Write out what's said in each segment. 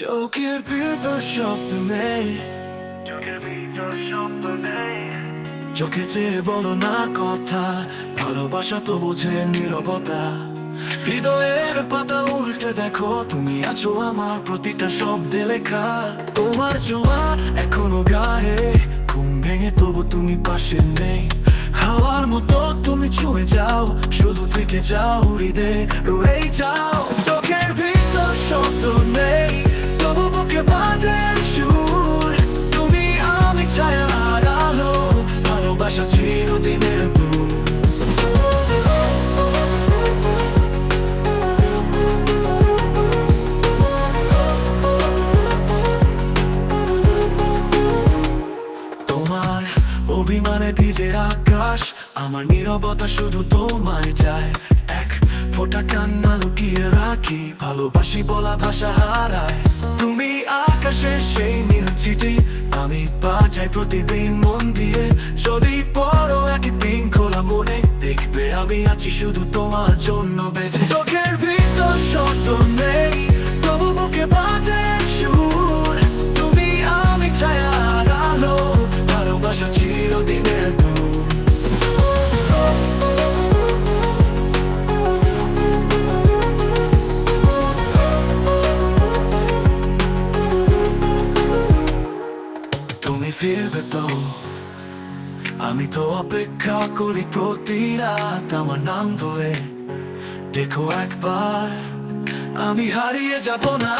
চোখের ভিতর শব্দ নেই চোখের ভিতর শব্দ নেই চোখে চেয়ে বলো না কথা। ভালোবাসা তো বোঝে নীরবতা। হৃদয়ের পাতা উল্টে দেখো তুমি আছো আমার প্রতিটা শব্দে লেখা। তোমার জোয়া এখনও গায়ে ঘুম ভেঙে তবু তুমি পাশে নেই। হাওয়ার মতো তুমি ছুঁয়ে যাও শুধু থেকে যাও হৃদে রয়েই যাও। চিরদিনের দূর তোমার অভিমানে ভিজে আকাশ, আমার নীরবতা শুধু তোমায় চায়। এক ফোঁটা কান্না লুকিয়ে রাখি, ভালোবাসি বলা ভাষা হারায়। তুমি আকাশের সেই নীল চিঠি, আমি বাজাই প্রতিদিন মনে দেখবে আমি আছি শুধু তোমার জন্য বেঁচে। চোখের ভিতর শব্দ নেই, তবু বুকে বাজে সুর। তুমি আমি ছায়ার আলো ভালোবাসা চিরদিনের তুমি ফিরবে তো? আমি তো অপেক্ষা করি প্রতি রাত আমার নাম ধরে। দেখো একবার, আমি হারিয়ে যাব না।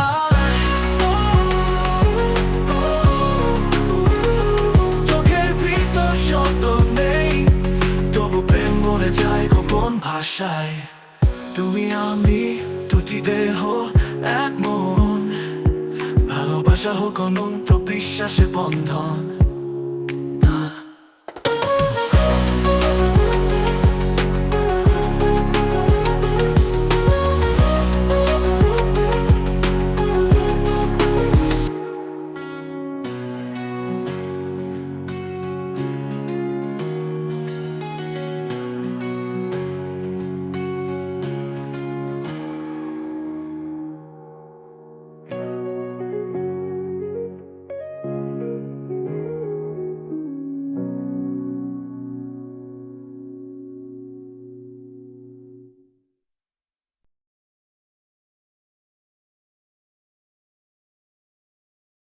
চোখের ভিতর শব্দ নেই, তবু প্রেম মরে যায় গোপন ভাষায়। তুমি আমি, দুটি দেহ, এক মন। ভালোবাসা হোক অনন্ত, বিশ্বাসে বন্ধন।